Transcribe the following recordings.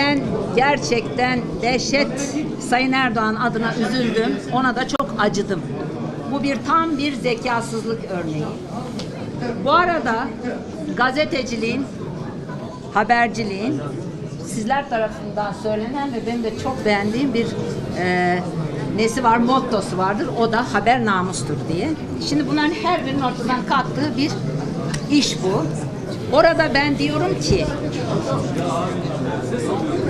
ben gerçekten dehşet Sayın Erdoğan adına üzüldüm. Ona da çok acıdım. Bu bir tam bir zekasızlık örneği. Bu arada gazeteciliğin, haberciliğin sizler tarafından söylenen ve benim de çok beğendiğim bir e, nesi var, mottosu vardır. O da haber namustur diye. Şimdi bunların her birinin ortadan kalktığı bir iş bu. Orada ben diyorum ki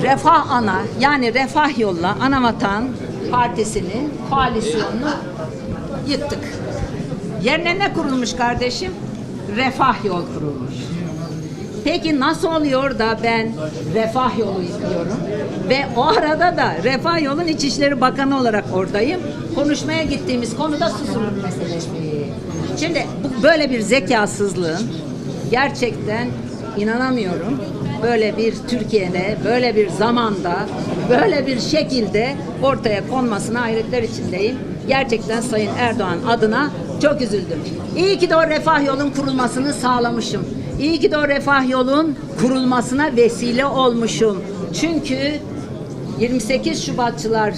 Refah Ana yani Refah Yolla Anavatan Partisi'ni, koalisyonunu yıktık. Yerine ne kurulmuş kardeşim? Refah Yol kurulmuş. Peki nasıl oluyor da ben Refah Yolu yıkıyorum? Ve o arada da Refah Yol'un İçişleri Bakanı olarak oradayım. Konuşmaya gittiğimiz konuda susurluk meselesi. Şimdi bu böyle bir zekasızlığın gerçekten inanamıyorum. Böyle bir Türkiye'de, böyle bir zamanda, böyle bir şekilde ortaya konmasına hayretler içindeyim. Gerçekten Sayın Erdoğan adına çok üzüldüm. İyi ki de o refah yolun kurulmasını sağlamışım. İyi ki de o refah yolun kurulmasına vesile olmuşum. Çünkü 28 Şubatçılar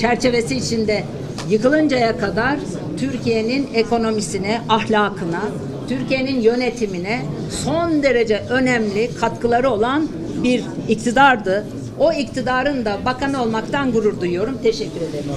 çerçevesi içinde yıkılıncaya kadar Türkiye'nin ekonomisine, ahlakına, Türkiye'nin yönetimine son derece önemli katkıları olan bir iktidardı. O iktidarın da bakan olmaktan gurur duyuyorum. Teşekkür ederim.